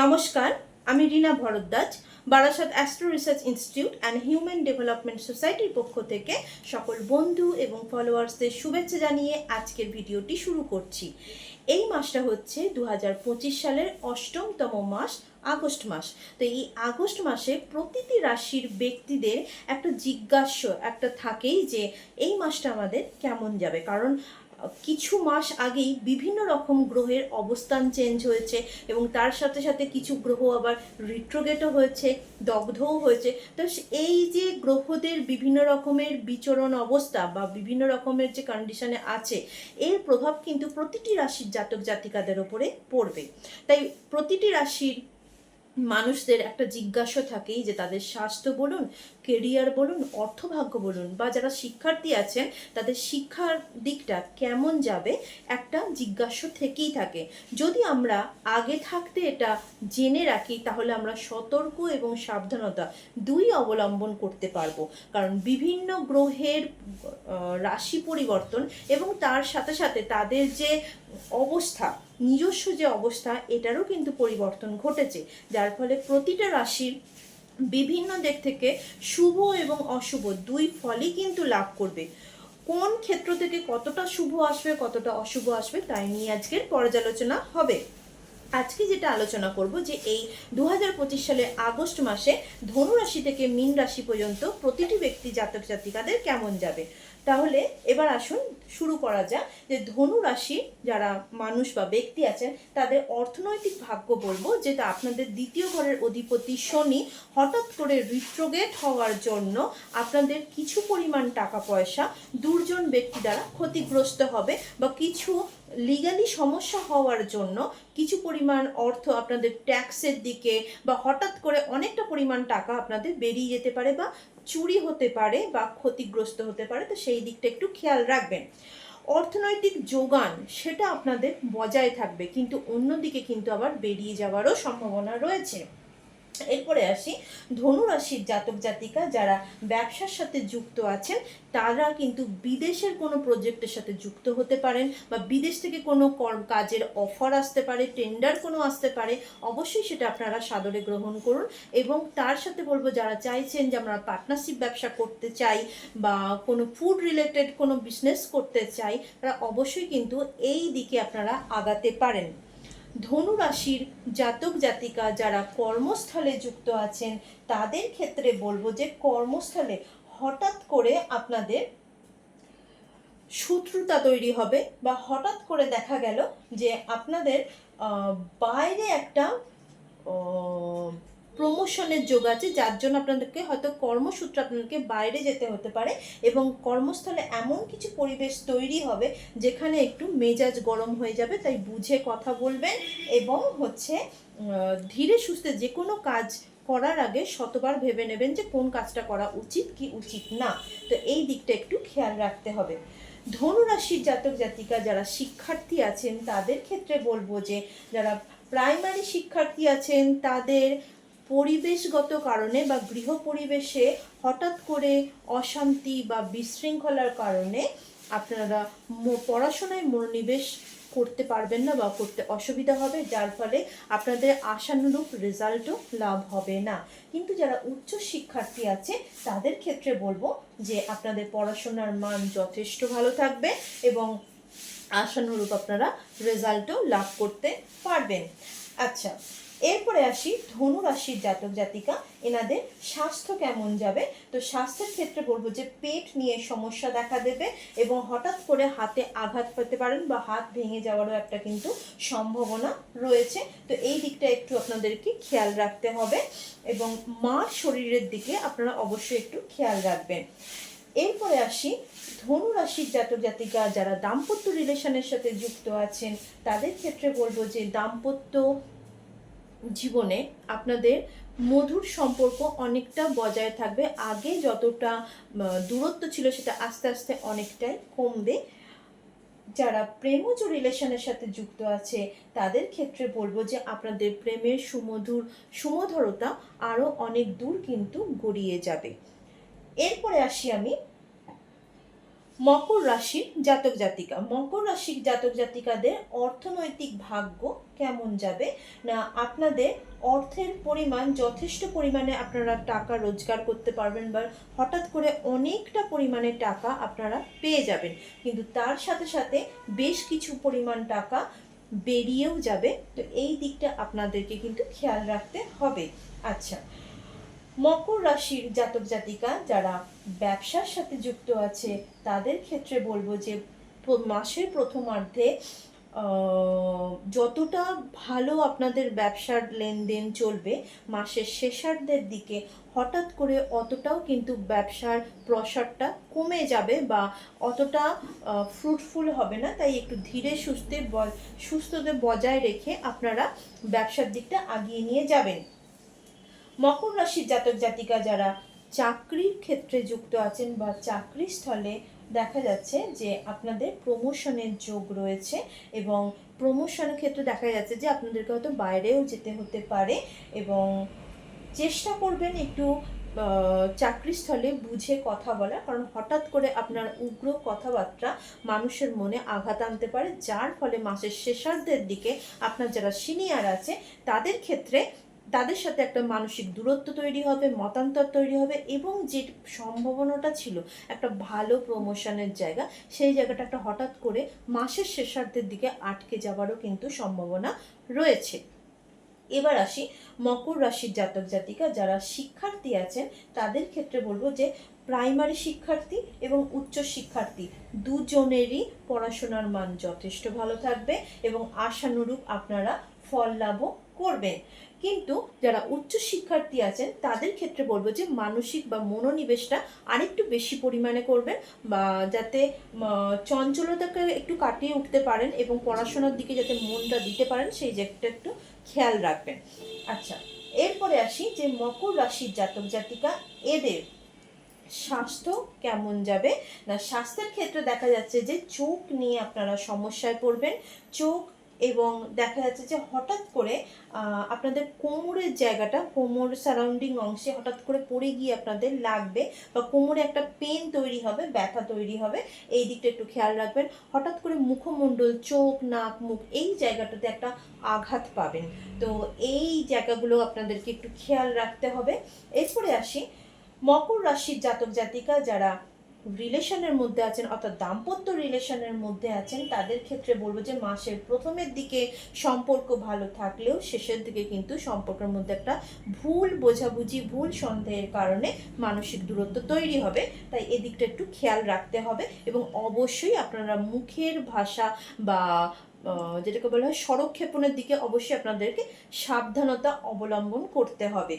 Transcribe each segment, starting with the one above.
নমস্কার, আমি Rina Bharadwaj, Barasat astro research institute and human development সোসাইটির পক্ষ থেকে সকল বন্ধু এবং ফলোয়ার্সদের শুভেচ্ছা জানিয়ে আজকের ভিডিওটি শুরু করছি। এই মাসটা হচ্ছে দু হাজার পঁচিশ সালের অষ্টমতম মাস, আগস্ট মাস। তো এই আগস্ট মাসে প্রতিটি রাশির ব্যক্তিদের একটা জিজ্ঞাস্য একটা থাকেই যে এই মাসটা আমাদের কেমন যাবে? কারণ কিছু মাস আগেই বিভিন্ন রকম গ্রহের অবস্থান চেঞ্জ হয়েছে এবং তার সাথে সাথে কিছু গ্রহ আবার রিট্রোগেটও হয়েছে, দগ্ধও হয়েছে। তো এই যে গ্রহদের বিভিন্ন রকমের বিচরণ অবস্থা বা বিভিন্ন রকমের যে কন্ডিশনে আছে, এর প্রভাব কিন্তু প্রতিটি রাশির জাতক জাতিকাদের ওপরে পড়বে। তাই প্রতিটি রাশির মানুষদের একটা জিজ্ঞাসা থাকেই যে তাদের স্বাস্থ্য বলুন কেরিয়ার বলুন, অর্থভাগ্য বলুন, বা যারা শিক্ষার্থী আছেন, তাদের শিক্ষার দিকটা কেমন যাবে একটা জিজ্ঞাসা থেকেই থাকে। যদি আমরা আগে থাকতে এটা জেনে রাখি, তাহলে আমরা সতর্ক এবং সাবধানতা দুই অবলম্বন করতে পারব। কারণ বিভিন্ন গ্রহের রাশি পরিবর্তন এবং তার সাথে সাথে তাদের যে অবস্থা নিজস্ব যে অবস্থা, এটারও কিন্তু পরিবর্তন ঘটেছে। যার ফলে প্রতিটা রাশির বিভিন্ন দিক থেকে শুভ এবং অশুভ দুই ফলই কিন্তু লাভ করবে। কোন ক্ষেত্র থেকে কতটা শুভ আসবে, কতটা অশুভ আসবে, তাই নিয়ে আজকের পর্যালোচনা হবে। আজকে যেটা আলোচনা করব যে এই দু সালের আগস্ট মাসে ধনু রাশি থেকে মীন রাশি পর্যন্ত প্রতিটি ব্যক্তি জাতক জাতিকাদের কেমন যাবে। তাহলে এবার আসুন, শুরু করা যাক যে ধনু রাশি যারা মানুষ বা ব্যক্তি আছেন, তাদের অর্থনৈতিক ভাগ্য বলব, যেটা আপনাদের দ্বিতীয় ঘরের অধিপতি শনি হঠাৎ করে রিট্রোগেট হওয়ার জন্য আপনাদের কিছু পরিমাণ টাকা পয়সা দুর্জন ব্যক্তি দ্বারা ক্ষতিগ্রস্ত হবে বা কিছু লিগালি সমস্যা হওয়ার জন্য কিছু পরিমাণ অর্থ আপনাদের ট্যাক্সের দিকে বা হঠাৎ করে অনেকটা পরিমাণ টাকা আপনাদের বেরিয়ে যেতে পারে বা চুরি হতে পারে বা ক্ষতিগ্রস্ত হতে পারে, তো সেই দিকটা একটু খেয়াল রাখবেন। অর্থনৈতিক যোগান, সেটা আপনাদের বজায় থাকবে, কিন্তু অন্যদিকে কিন্তু আবার বেরিয়ে যাওয়ারও সম্ভাবনা রয়েছে। এরপরে আসি, ধনুরাশির জাতক জাতিকা যারা ব্যবসার সাথে যুক্ত আছেন, তারা কিন্তু বিদেশের কোনো প্রজেক্টের সাথে যুক্ত হতে পারেন বা বিদেশ থেকে কোনো কাজের অফার আসতে পারে টেন্ডার কোনো আসতে পারে, অবশ্যই সেটা আপনারা সাদরে গ্রহণ করুন এবং তার সাথে বলব যারা চাইছেন যে আমরা পার্টনারশিপ ব্যবসা করতে চাই বা কোনো ফুড রিলেটেড কোনো বিজনেস করতে চাই, তারা অবশ্যই কিন্তু এই দিকে আপনারা আগাতে পারেন। ধনু রাশির জাতক জাতিকা যারা কর্মস্থলে যুক্ত আছেন, তাদের ক্ষেত্রে বলব যে কর্মস্থলে হঠাৎ করে আপনাদের শত্রুতা তৈরি হবে বা হঠাৎ করে দেখা গেল যে আপনাদের বাইরে একটা প্রমোশনের যোগ আছে, যার জন্য আপনাদেরকে হয়তো কর্মসূত্রে আপনাদেরকে বাইরে যেতে হতে পারে এবং কর্মস্থলে এমন কিছু পরিবেশ তৈরি হবে যেখানে একটু মেজাজ গরম হয়ে যাবে, তাই বুঝে কথা বলবেন এবং হচ্ছে ধীরে সুস্থে যে কোনো কাজ করার আগে শতবার ভেবে নেবেন যে কোন কাজটা করা উচিত কি উচিত না। তো এই দিকটা একটু খেয়াল রাখতে হবে। ধনু রাশির জাতক জাতিকা যারা শিক্ষার্থী আছেন, তাদের ক্ষেত্রে বলব যে, যারা প্রাইমারি শিক্ষার্থী আছেন, তাদের পরিবেশগত কারণে বা গৃহ পরিবেশে হঠাৎ করে অশান্তি বা বিশৃঙ্খলার কারণে আপনারা পড়াশোনায় মনোনিবেশ করতে পারবেন না বা করতে অসুবিধা হবে, যার ফলে আপনাদের আশানুরূপ রেজাল্টও লাভ হবে না। কিন্তু যারা উচ্চ শিক্ষার্থী আছে, তাদের ক্ষেত্রে বলব যে আপনাদের পড়াশোনার মান যথেষ্ট ভালো থাকবে এবং আশানুরূপ আপনারা রেজাল্টও লাভ করতে পারবেন। আচ্ছা এরপরে আসি ধনু রাশির জাতক জাতিকা। এনাদের স্বাস্থ্য কেমন যাবে? তো স্বাস্থ্যের ক্ষেত্রে বলব যে পেট নিয়ে সমস্যা দেখা দেবে এবং হঠাৎ করে হাতে আঘাত পেতে পারেন বা হাত ভেঙে যাওয়ারও একটা কিন্তু সম্ভাবনা রয়েছে। তো এই দিকটা একটু আপনাদেরকে খেয়াল রাখতে হবে এবং মার শরীরের দিকে আপনারা অবশ্যই একটু খেয়াল রাখবেন। এরপরে আসি ধনু রাশির জাতক জাতিকা যারা দাম্পত্য রিলেশনের সাথে যুক্ত আছেন, তাদের ক্ষেত্রে বলব যে দাম্পত্য জীবনে আপনাদের মধুর সম্পর্ক অনেকটা বজায় থাকবে। আগে যতটা দূরত্ব ছিল সেটা আস্তে আস্তে অনেকটাই কমবে। যারা প্রেমজ রিলেশনের সাথে যুক্ত আছে, তাদের ক্ষেত্রে বলব যে আপনাদের প্রেমের সুমধুর, সুমধুরতা আরও অনেক দূর কিন্তু গড়িয়ে যাবে। এরপরে আসি আমি মকর রাশির জাতক জাতিকা। মকর রাশির জাতক জাতিকাদের অর্থনৈতিক ভাগ্য কেমন যাবে? না, আপনাদের অর্থের পরিমাণ যথেষ্ট পরিমাণে আপনারা টাকা রোজগার করতে পারবেন বা হঠাৎ করে অনেকটা পরিমাণে টাকা আপনারা পেয়ে যাবেন। কিন্তু তার সাথে সাথে বেশ কিছু পরিমাণ টাকা বেরিয়েও যাবে। তো এই দিকটা আপনাদেরকে কিন্তু খেয়াল রাখতে হবে। আচ্ছা মকর রাশির জাতক জাতিকা যারা ব্যবসার সাথে যুক্ত আছে, তাদের ক্ষেত্রে বলব যে মাসের প্রথমার্ধে যতটা ভালো আপনাদের ব্যবসার লেনদেন চলবে, মাসের শেষার্ধের দিকে হঠাৎ করে অতটাও কিন্তু ব্যবসার প্রসারটা কমে যাবে বা অতটা ফ্রুটফুল হবে না। তাই একটু ধীরে সুস্থে সুস্থতে বজায় রেখে আপনারা ব্যবসার দিকটা আগিয়ে নিয়ে যাবেন। মকর রাশির জাতক জাতিকা যারা চাকরির ক্ষেত্রে যুক্ত আছেন বা চাকরি স্থলে দেখা যাচ্ছে যে আপনাদের প্রমোশনের যোগ রয়েছে এবং প্রমোশনের ক্ষেত্রে দেখা যাচ্ছে যে আপনাদেরকে হয়তো বাইরেও যেতে হতে পারে এবং চেষ্টা করবেন একটু চাকরিস্থলে বুঝে কথা বলা। কারণ হঠাৎ করে আপনার উগ্র কথাবার্তা মানুষের মনে আঘাত আনতে পারে, যার ফলে মাসের শেষার্ধের দিকে আপনার যারা সিনিয়র আছে, তাদের ক্ষেত্রে তাদের সাথে একটা মানসিক দূরত্ব তৈরি হবে, মতান্তর তৈরি হবে এবং যে সম্ভাবনাটা ছিল, একটা ভালো প্রমোশনের জায়গা, সেই জায়গাটা একটা হঠাৎ করে মাসের শেষার্ধের দিকে আটকে যাওয়ারও কিন্তু সম্ভাবনা রয়েছে। এবার আসি মকর রাশির জাতক জাতিকা, যারা শিক্ষার্থী আছেন, তাদের ক্ষেত্রে বলব যে প্রাইমারি শিক্ষার্থী এবং উচ্চ শিক্ষার্থী দুজনেরই পড়াশোনার মান যথেষ্ট ভালো থাকবে এবং আশানুরূপ আপনারা ফল লাভও করবেন কিন্তু যারা উচ্চ শিক্ষার্থী আছেন, তাদের ক্ষেত্রে বলব যে মানসিক বা মনোনিবেশটা আরেকটু বেশি পরিমাণে করবেন বা যাতে চঞ্চলতাকে একটু কাটিয়ে উঠতে পারেন এবং পড়াশোনার দিকে যাতে মনটা দিতে পারেন, সেই জায়গাটা একটু খেয়াল রাখবেন। আচ্ছা এরপরে আসি যে মকর রাশির জাতক জাতিকা এদের স্বাস্থ্য কেমন যাবে? না, স্বাস্থ্যের ক্ষেত্রে দেখা যাচ্ছে যে চোখ নিয়ে আপনারা সমস্যায় পড়বেন। চোখ এবং দেখা যাচ্ছে যে হঠাৎ করে আপনাদের কোমরের জায়গাটা, কোমর সারাউন্ডিং অংশে হঠাৎ করে পড়ে গিয়ে আপনাদের লাগবে বা কোমরে একটা পেন তৈরি হবে, ব্যথা তৈরি হবে, এই দিকটা একটু খেয়াল রাখবেন। হঠাৎ করে মুখমণ্ডল, চোখ, নাক, মুখ এই জায়গাটাতে একটা আঘাত পাবেন। তো এই জায়গাগুলো আপনাদেরকে একটু খেয়াল রাখতে হবে। এরপরে আসি, মকর রাশির জাতক জাতিকা যারা রিলেশনের মধ্যে আছেন, অর্থাৎ দাম্পত্য রিলেশনের মধ্যে আছেন, তাদের ক্ষেত্রে বলব যে মাসের প্রথমের দিকে সম্পর্ক ভালো থাকলেও শেষের দিকে কিন্তু সম্পর্কের মধ্যে একটা ভুল বোঝাবুঝি, ভুল সন্দেহের কারণে মানসিক দূরত্ব তৈরি হবে। তাই এদিকটা একটু খেয়াল রাখতে হবে এবং অবশ্যই আপনারা মুখের ভাষা বা যেটাকে বলা হয় সরক্ষেপণের দিকে অবশ্যই আপনাদেরকে সাবধানতা অবলম্বন করতে হবে।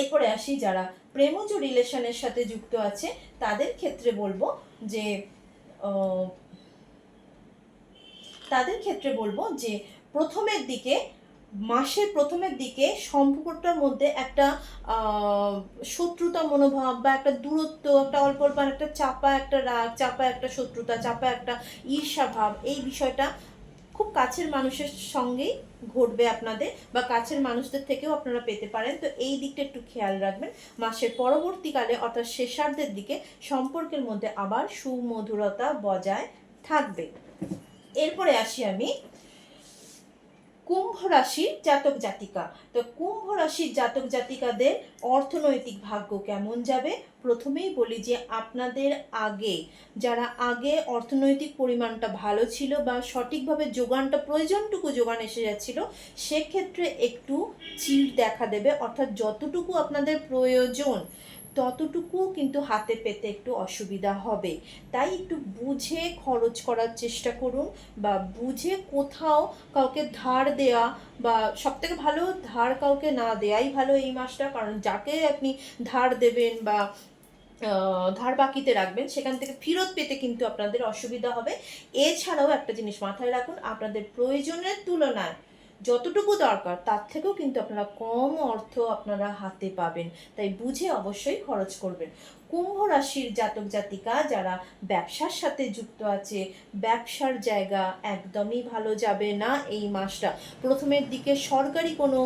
এরপরে আসি যারা প্রেমজ রিলেশনের সাথে যুক্ত আছে, তাদের ক্ষেত্রে বলব যে তাদের ক্ষেত্রে বলব যে প্রথমের দিকে, মাসের প্রথমের দিকে সম্পর্কটার মধ্যে একটা শত্রুতা মনোভাব বা একটা দূরত্ব, একটা অল্প অল্প একটা চাপা একটা রাগ, চাপা একটা শত্রুতা, চাপা একটা ঈর্ষা ভাব, এই বিষয়টা খুব কাছের মানুষের সঙ্গেই ঘটবে আপনাদের বা কাছের মানুষদের থেকেও আপনারা পেতে পারেন। তো এই দিকটা একটু খেয়াল রাখবেন। মাসের পরবর্তীকালে অর্থাৎ শেষার্ধের দিকে সম্পর্কের মধ্যে আবার সুমধুরতা বজায় থাকবে। এরপরে আসি আমি কুম্ভ রাশির জাতক জাতিকা। তো কুম্ভ রাশির জাতক জাতিকাদের অর্থনৈতিক ভাগ্য কেমন যাবে? প্রথমেই বলি যে আপনাদের আগে, যারা আগে অর্থনৈতিক পরিমাণটা ভালো ছিল বা সঠিকভাবে যোগানটা, প্রয়োজনটুকু যোগান এসে যাচ্ছিল, সেক্ষেত্রে একটু চিড় দেখা দেবে। অর্থাৎ যতটুকু আপনাদের প্রয়োজন ততটুকু কিন্তু হাতে পেতে একটু অসুবিধা হবে। তাই একটু বুঝে খরচ করার চেষ্টা করুন বা বুঝে কোথাও কাউকে ধার দেয়া বা সবথেকে ভালো ধার কাউকে না দেয়াই ভালো এই মাসটা। কারণ যাকে আপনি ধার দেবেন বা ধার বাকিতে রাখবেন, সেখান থেকে ফেরত পেতে কিন্তু আপনাদের অসুবিধা হবে। এছাড়াও একটা জিনিস মাথায় রাখুন, আপনাদের প্রয়োজনের তুলনায় যতটুকু দরকার, তার থেকেও কিন্তু আপনারা কম অর্থ আপনারা হাতে পাবেন। তাই বুঝে অবশ্যই খরচ করবেন। কুম্ভ রাশির জাতক জাতিকা যারা ব্যবসার সাথে যুক্ত আছে, ব্যবসার জায়গা একদমই ভালো যাবে না এই মাসটা। প্রথমের দিকে সরকারি কোনো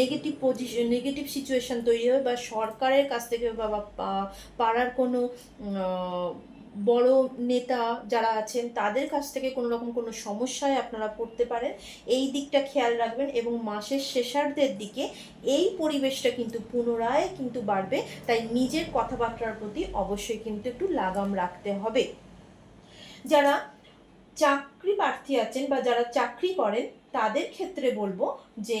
নেগেটিভ পজিশন নেগেটিভ সিচুয়েশন তৈরি হবে বা সরকারের কাছ থেকে বা পাড়ার কোনো বড় নেতা যারা আছেন, তাদের কাছ থেকে কোনো রকম কোনো সমস্যায় আপনারা পড়তে পারেন। এই দিকটা খেয়াল রাখবেন এবং মাসের শেষার্ধের দিকে এই পরিবেশটা কিন্তু পুনরায় কিন্তু বাড়বে। তাই নিজের কথাবার্তার প্রতি অবশ্যই কিন্তু একটু লাগাম রাখতে হবে। যারা চাকরি প্রার্থী আছেন বা যারা চাকরি করেন, তাদের ক্ষেত্রে বলব যে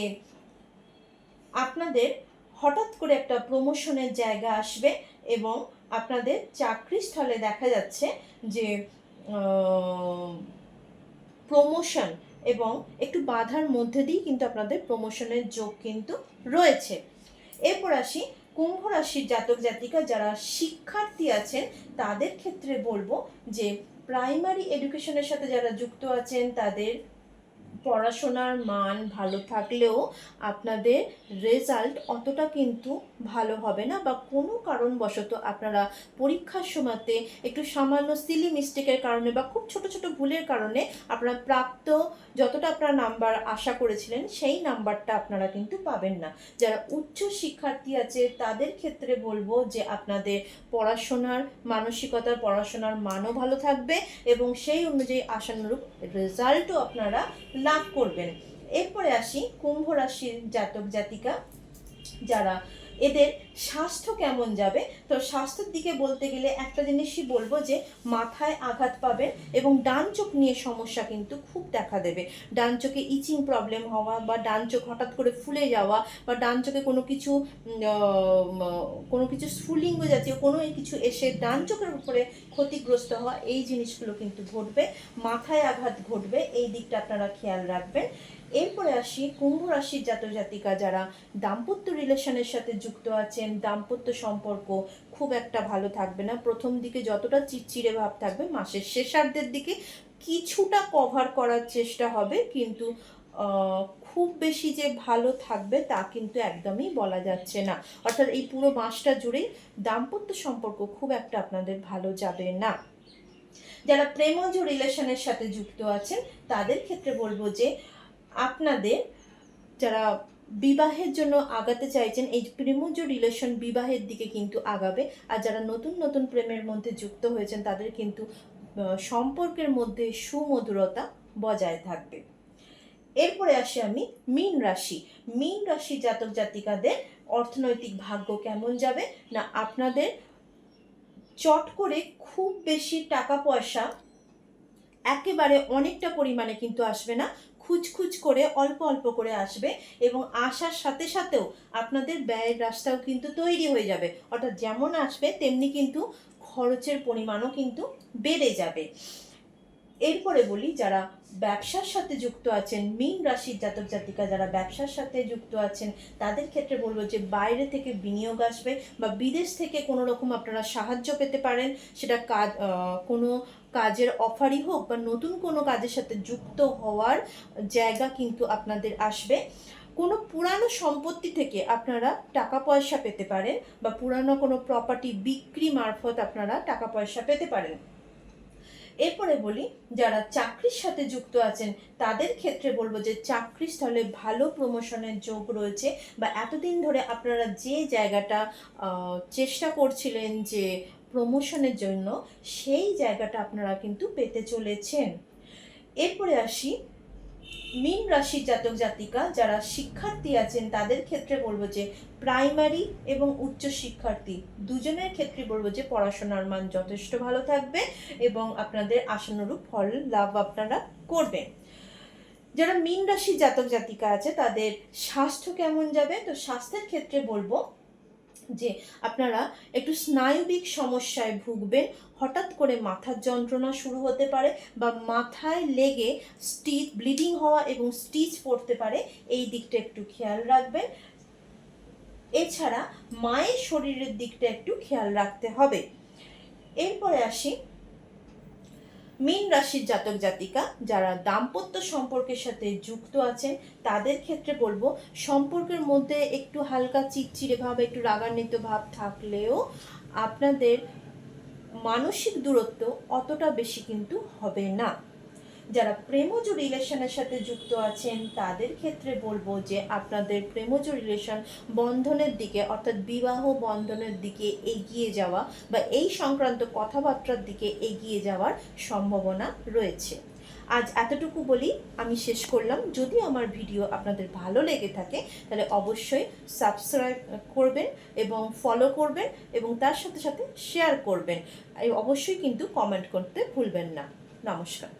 আপনাদের হঠাৎ করে একটা প্রমোশনের জায়গা আসবে এবং আপনাদের চাকরি স্থলে দেখা যাচ্ছে যে প্রমোশন এবং একটু বাধার মধ্যে দিয়ে কিন্তু আপনাদের প্রমোশনের যোগ কিন্তু রয়েছে। এরপর আসি, কুম্ভ রাশির জাতক জাতিকা যারা শিক্ষার্থী আছেন, তাদের ক্ষেত্রে বলব যে প্রাইমারি এডুকেশনের সাথে যারা যুক্ত আছেন, তাদের পড়াশোনার মান ভালো থাকলেও আপনাদের রেজাল্ট অতটা কিন্তু ভালো হবে না বা কোনো কারণবশত আপনারা পরীক্ষার সময়তে একটু সামান্য সিলি মিস্টেকের কারণে বা খুব ছোট ছোট ভুলের কারণে আপনারা প্রাপ্ত যতটা আপনারা নাম্বার আশা করেছিলেন, সেই নাম্বারটা আপনারা কিন্তু পাবেন না। যারা উচ্চ শিক্ষার্থী আছে, তাদের ক্ষেত্রে বলব যে আপনাদের পড়াশোনার মানসিকতার, পড়াশোনার মানও ভালো থাকবে এবং সেই অনুযায়ী আশানুরূপ রেজাল্টও আপনারা লাভ করবেন। এরপরে আসি, কুম্ভ রাশির জাতক জাতিকা। যারা এদের স্বাস্থ্য কেমন যাবে? তো স্বাস্থ্যের দিকে বলতে গেলে একটা জিনিসই বলব যে, মাথায় আঘাত পাবেন এবং ডান চোখ নিয়ে সমস্যা কিন্তু খুব দেখা দেবে। ডান চোখে ইচিং প্রবলেম হওয়া বা ডান চোখ হঠাৎ করে ফুলে যাওয়া বা ডান চোখে কোনো কিছু কোনো কিছু স্ফুলিঙ্গ জাতীয় কোনো কিছু এসে ডান চোখের উপরে ক্ষতিগ্রস্ত হওয়া এই জিনিসগুলো কিন্তু ঘটবে। মাথায় আঘাত ঘটবে, এই দিকটা আপনারা খেয়াল রাখবেন। এরপরে আসি কুম্ভ রাশির জাতক জাতিকা যারা দাম্পত্য রিলেশনের সাথে যুক্ত আছেন, দাম্পত্য সম্পর্ক খুব একটা ভালো থাকবে না। প্রথম দিকে যতটা চিড়চিড়ে ভাব থাকবে, মাসের শেষার্ধের দিকে কিছুটা কভার করার চেষ্টা হবে, কিন্তু খুব বেশি যে ভালো থাকবে তা কিন্তু একদমই বলা যাচ্ছে না। অর্থাৎ এই পুরো মাসটা জুড়েই দাম্পত্য সম্পর্ক খুব একটা আপনাদের ভালো যাবে না। যারা প্রেমজ রিলেশনের সাথে যুক্ত আছেন, তাদের ক্ষেত্রে বলব যে আপনাদের যারা বিবাহের জন্য আগাতে চাইছেন, এই প্রেমজ রিলেশন বিবাহের দিকে কিন্তু আগাবে। আর যারা নতুন নতুন প্রেমের মধ্যে যুক্ত হয়েছেন, তাদের কিন্তু সম্পর্কের মধ্যে সুমধুরতা বজায় থাকবে। এরপরে আসি আমি, মীন রাশি। মীন রাশি জাতক জাতিকাদের অর্থনৈতিক ভাগ্য কেমন যাবে? না, আপনাদের চট করে খুব বেশি টাকা পয়সা একেবারে অনেকটা পরিমাণে কিন্তু আসবে না। খুচখুচ করে, অল্প অল্প করে আসবে এবং আসার সাথে সাথেও আপনাদের ব্যয়ের রাস্তাও কিন্তু তৈরি হয়ে যাবে। অর্থাৎ যেমন আসবে, তেমনি কিন্তু খরচের পরিমাণও কিন্তু বেড়ে যাবে। এরপরে বলি, যারা ব্যবসার সাথে যুক্ত আছেন, মীন রাশির জাতক জাতিকা যারা ব্যবসার সাথে যুক্ত আছেন, তাদের ক্ষেত্রে বলব যে বাইরে থেকে বিনিয়োগ আসবে বা বিদেশ থেকে কোনো রকম আপনারা সাহায্য পেতে পারেন। সেটা কাজ কোনো কাজের অফারই হোক বা নতুন কোনো কাজের সাথে যুক্ত হওয়ার জায়গা কিন্তু আপনাদের আসবে। কোনো পুরানো সম্পত্তি থেকে আপনারা টাকা পয়সা পেতে পারেন বা পুরানো কোনো প্রপার্টি বিক্রি মারফত আপনারা টাকা পয়সা পেতে পারেন। এরপরে বলি, যারা চাকরির সাথে যুক্ত আছেন, তাদের ক্ষেত্রে বলব যে চাকরি স্থলে ভালো প্রমোশনের যোগ রয়েছে বা এতদিন ধরে আপনারা যে জায়গাটা চেষ্টা করছিলেন যে প্রমোশনের জন্য, সেই জায়গাটা আপনারা কিন্তু পেতে চলেছেন। এরপরে আসি মীন রাশির জাতক জাতিকা যারা শিক্ষার্থী আছেন, তাদের ক্ষেত্রে বলব যে প্রাইমারি এবং উচ্চ শিক্ষার্থী দুজনের ক্ষেত্রে বলব যে পড়াশোনার মান যথেষ্ট ভালো থাকবে এবং আপনাদের আশানুরূপ ফল, লাভ আপনারা করবেন। যারা মীন রাশির জাতক জাতিকা আছে, তাদের স্বাস্থ্য কেমন যাবে? তো স্বাস্থ্যের ক্ষেত্রে বলব যে আপনারা একটু স্নায়বিক সমস্যায় ভুগবেন, হঠাৎ করে মাথার যন্ত্রণা শুরু হতে পারে বা মাথায় লেগে স্টিচ ব্লিডিং হওয়া এবং স্টিচ পড়তে পারে, এই দিকটা একটু খেয়াল রাখবেন। এছাড়া মায়ের শরীরের দিকটা একটু খেয়াল রাখতে হবে। এরপরে আসি মীন রাশির জাতক জাতিকা যারা দাম্পত্য সম্পর্কের সাথে যুক্ত আছেন, তাদের ক্ষেত্রে বলব সম্পর্কের মধ্যে একটু হালকা চিটচিড়ে ভাব, একটু রাগান্বিত ভাব থাকলেও আপনাদের মানসিক দূরত্ব অতটা বেশি কিন্তু হবে না। যারা প্রেমজ রিলেশনের সাথে যুক্ত আছেন, তাদের ক্ষেত্রে বলব যে আপনাদের প্রেমজ রিলেশন বন্ধনের দিকে, অর্থাৎ বিবাহ বন্ধনের দিকে এগিয়ে যাওয়া বা এই সংক্রান্ত কথাবার্তার দিকে এগিয়ে যাওয়ার সম্ভাবনা রয়েছে। আজ এতটুকু বলি, আমি শেষ করলাম। যদি আমার ভিডিও আপনাদের ভালো লেগে থাকে, তাহলে অবশ্যই সাবস্ক্রাইব করবেন এবং ফলো করবেন এবং তার সাথে সাথে শেয়ার করবেন। অবশ্যই কিন্তু কমেন্ট করতে ভুলবেন না। নমস্কার।